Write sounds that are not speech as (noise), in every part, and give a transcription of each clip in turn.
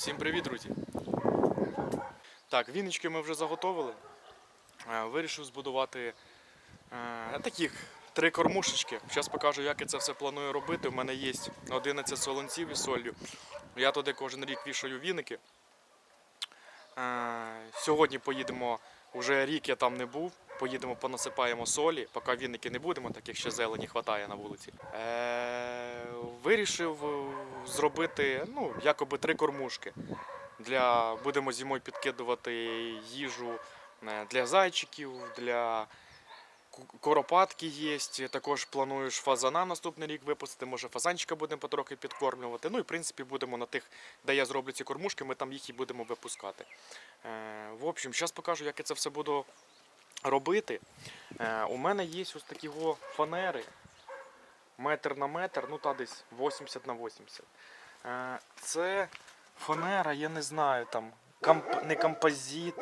Всім привіт, друзі! Так, віночки ми вже заготовили. Е, Вирішив збудувати е, таких три кормушечки. Зараз покажу, як я це все планую робити. У мене є 11 солонців із солью. Я туди кожен рік вішаю віники. Е, Сьогодні поїдемо, вже рік я там не був. Поїдемо, понасипаємо солі, поки віники не будемо, так як ще зелені вистачає на вулиці. Вирішив зробити ну, якоби три кормушки. Для, будемо зимою підкидувати їжу е, для зайчиків, для коропатки є. Також плануєш фазана наступний рік випустити. Може фазанчика будемо потрохи підкормлювати. Ну і в принципі будемо на тих, де я зроблю ці кормушки, ми там їх і будемо випускати. Е, в общем, зараз покажу, як я це все буду робити. Е, у мене є ось такі фанери. Метр на метр, ну та десь 80 на 80. Е, це фанера, я не знаю, там комп... не композит,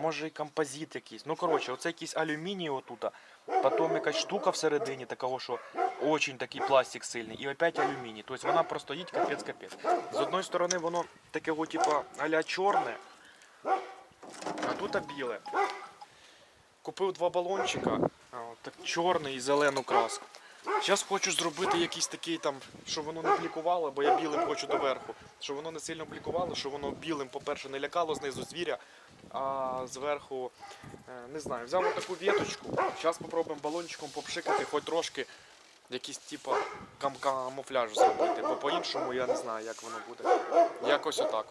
може і композит якийсь. Ну, коротше, оце якийсь алюміній отут. Потім якась штука всередині, такого, що очень такий пластик сильний. І опять алюміній. Тобто вона простоїть капець-капець. З одної сторони воно такого, типу, аля чорне, а тут біле. Купив два балончика, так чорний і зелену краску. Зараз хочу зробити якийсь такий там, щоб воно не блікувало, бо я білим хочу доверху. Щоб воно не сильно блікувало, щоб воно білим, по-перше, не лякало знизу звіря, а зверху, е, не знаю, взяв таку віточку. Зараз спробуємо балончиком попшикати, хоч трошки якийсь типу кам камуфляж зробити, бо по-іншому я не знаю, як воно буде. Якось отак.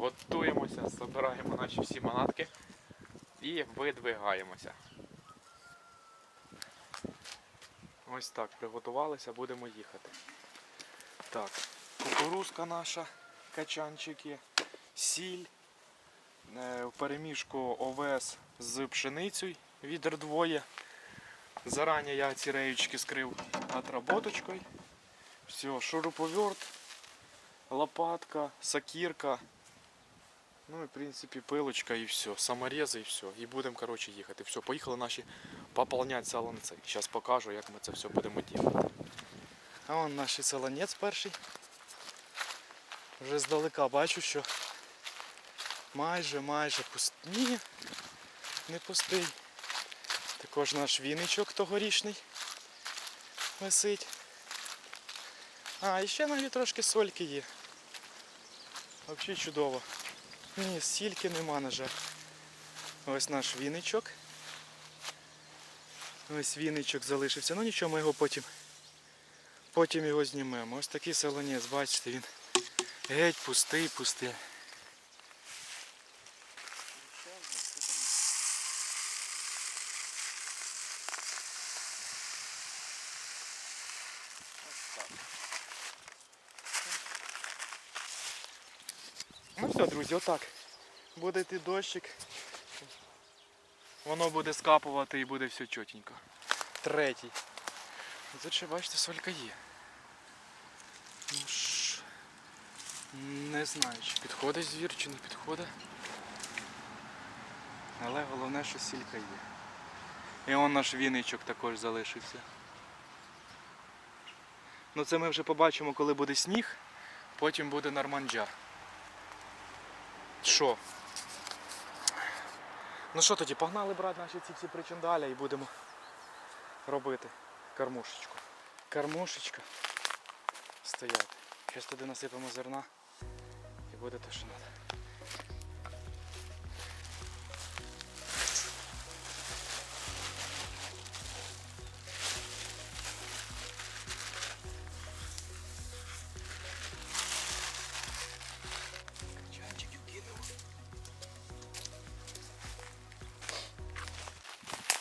Готуємося, збираємо наші всі манатки і видвигаємося. Ось так, приготувалися, будемо їхати. Так, кукурузка наша, качанчики, сіль, е, в перемішку овес з пшеницею, відер двоє. Заранее я ці реючки скрив отработочкою. Все, шуруповерт, лопатка, сакірка. Ну і в принципі пилочка і все. Саморези і все. І будемо коротше, їхати. Все, поїхали наші пополняти салонці. Зараз покажу, як ми це все будемо робити. А вон наш салонець перший. Вже здалека бачу, що майже майже пуст... Ні, не пустий. Також наш віничок тогорічний висить. А, і ще навіть трошки сольки є. Взагалі чудово. Ні, сільки нема, на жаль. Ось наш віничок. Ось віничок залишився. Ну нічого, ми його потім, потім його знімемо. Ось такий солонець, бачите, він геть пустий, пустий. Ну все, друзі, отак. Буде йти дощик. Воно буде скапувати і буде все чотенько. Третій. Тут ще бачите, солька є. Ну ж. Не знаю, чи підходить звір, чи не підходить. Але головне, що сілька є. І он наш віничок також залишився. Ну це ми вже побачимо, коли буде сніг, потім буде норманджа. Що? Ну що тоді, погнали брати наші ці всі причиндаля і будемо робити кормушечку. Кормушечка стояти. Зараз туди насипемо зерна і буде те, що треба.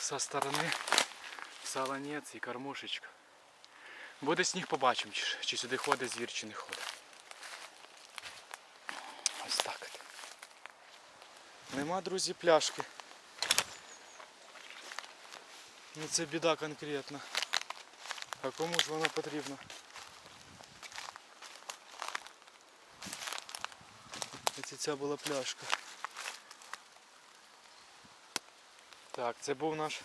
Со сторони саланець і кормушечка. Буде сніг, побачимо, чи, чи сюди ходить звір, чи не ходить. Ось так. Нема, друзі, пляшки. Ну це біда конкретна. А кому ж вона потрібна? Це ця була пляшка. Так, це був наш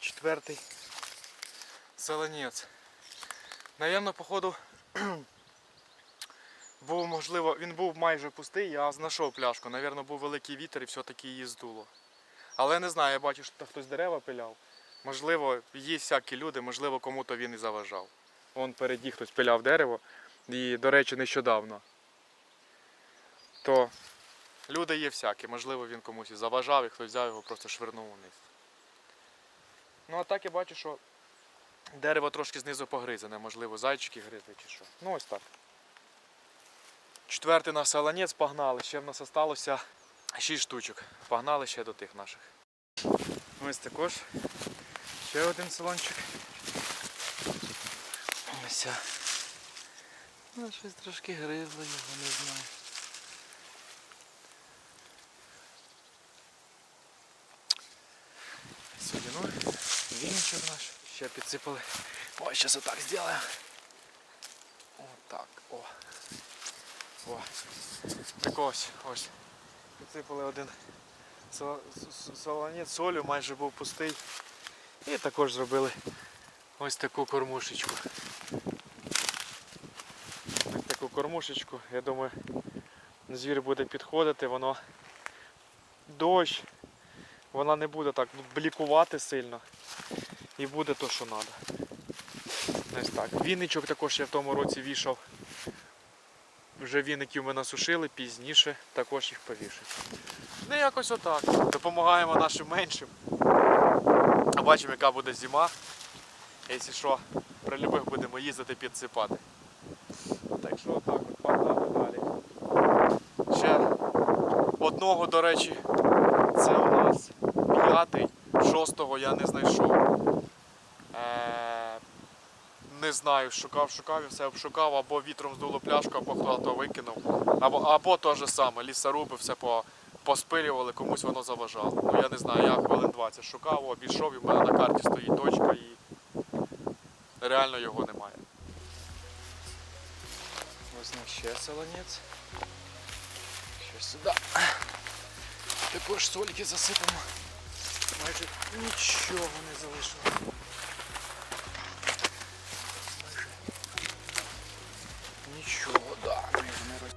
четвертий селенець. Навірно, походу, (clears throat) був можливо, він був майже пустий, я знайшов пляшку. Навірно, був великий вітер і все-таки її здуло. Але не знаю, я бачу, що хтось дерева пиляв. Можливо, є всякі люди, можливо, кому-то він і заважав. Вон переді хтось пиляв дерево. І, до речі, нещодавно. То люди є всякі, можливо, він комусь і заважав, і хтось взяв його, просто швирнув вниз. Ну а так я бачу, що дерево трошки знизу погризане, можливо, зайчики гризли чи що. Ну ось так. Четвертий наш саланець погнали, ще в нас залишилося 6 штучок. Погнали ще до тих наших. Ось також ще один салончик. Ось. Ну, щось трошки гризло його, не знаю. Сьогодні ну, вінчик наш. Ще підсипали. Ой, зараз отак зробимо. Отак. О. О. Так ось, ось. Підсипали один са- с- с- солонець солю, майже був пустий. І також зробили ось таку кормушечку. Ось таку кормушечку. Я думаю, звір буде підходити, воно дощ, вона не буде так блікувати сильно. І буде то, що треба. Ось так. Вінничок також я в тому році вішав. Вже віників ми насушили, пізніше також їх повішать. Ну якось отак. Допомагаємо нашим меншим. А бачимо, яка буде зима. Якщо що, при любих будемо їздити підсипати. Так що отак от погнали далі. Ще одного, до речі, це п'ятий, шостого я не знайшов. Е, не знаю, шукав, шукав і все обшукав, або вітром здуло пляшку, або хто-то викинув. Або, або те ж саме, лісоруби все по, поспилювали, комусь воно заважало. Ну я не знаю, я хвилин 20 шукав, обійшов і в мене на карті стоїть точка і реально його немає. Ось на ще солонець. Ще сюди. Також сольки засипемо. Майже нічого не залишилось. Майже Нічого, да, не роз...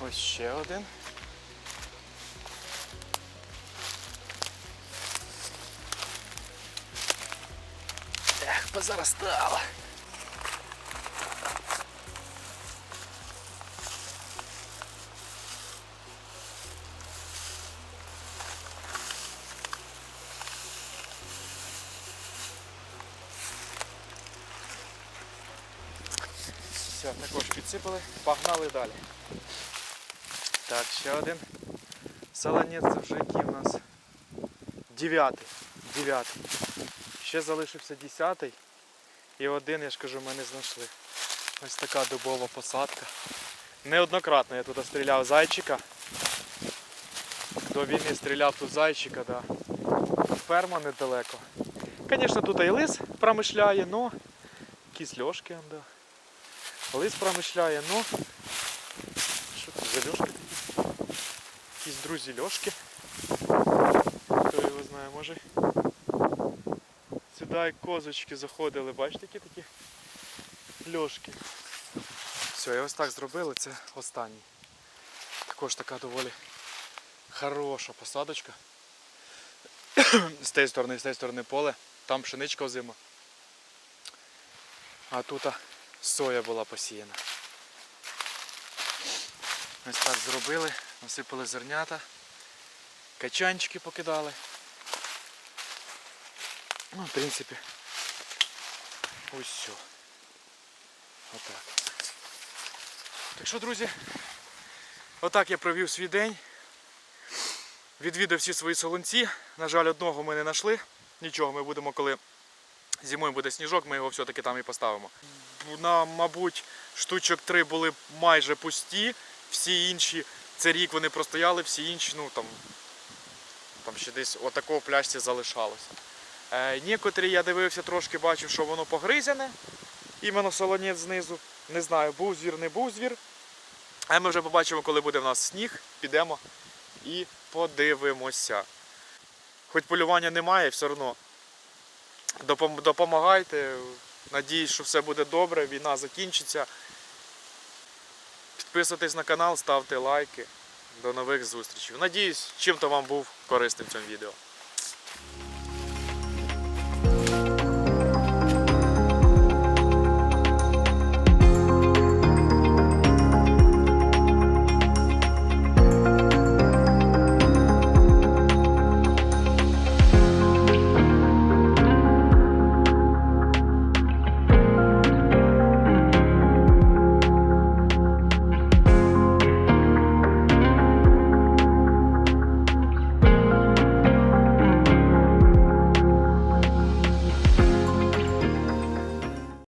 Ось ще один. Ех, позаростало. Все, також підсипали, погнали далі. Так, ще один. Саланець це вже який у нас дев'ятий. Дев'ятий. Ще залишився десятий. І один, я ж кажу, ми не знайшли. Ось така дубова посадка. Неоднократно я тут стріляв зайчика. До війни стріляв тут зайчика, да. Ферма недалеко. Звісно, тут і лис промишляє, але якісь льошки, он, да. Лис промишляє, ну. Що це за льошки такі? Якісь друзі льошки. Хто його знає, може. Сюди козочки заходили, бачите, які такі льошки. Все, і ось так зробили, це останній. Також така доволі хороша посадочка. (clears throat) з тієї сторони, з тієї сторони поле, там пшеничка озима. А тут соя була посіяна. Ось так зробили, насипали зернята, качанчики покидали. Ну, в принципі, ось все. Отак. Так що, друзі, отак я провів свій день. Відвідав всі свої солонці. На жаль, одного ми не знайшли. Нічого, ми будемо, коли зимою буде сніжок, ми його все-таки там і поставимо. На, мабуть, штучок три були майже пусті, всі інші, це рік вони простояли, всі інші, ну там, там ще десь отакого в пляшці залишалося. Е, Некоторі я дивився трошки, бачив, що воно погризяне. Іменно солонець знизу. Не знаю, був звір, не був звір. А ми вже побачимо, коли буде в нас сніг, підемо і подивимося. Хоч полювання немає, все одно допомагайте. Надіюсь, що все буде добре, війна закінчиться. Підписуйтесь на канал, ставте лайки. До нових зустрічей. Надіюсь, чим-то вам був корисним цьому відео.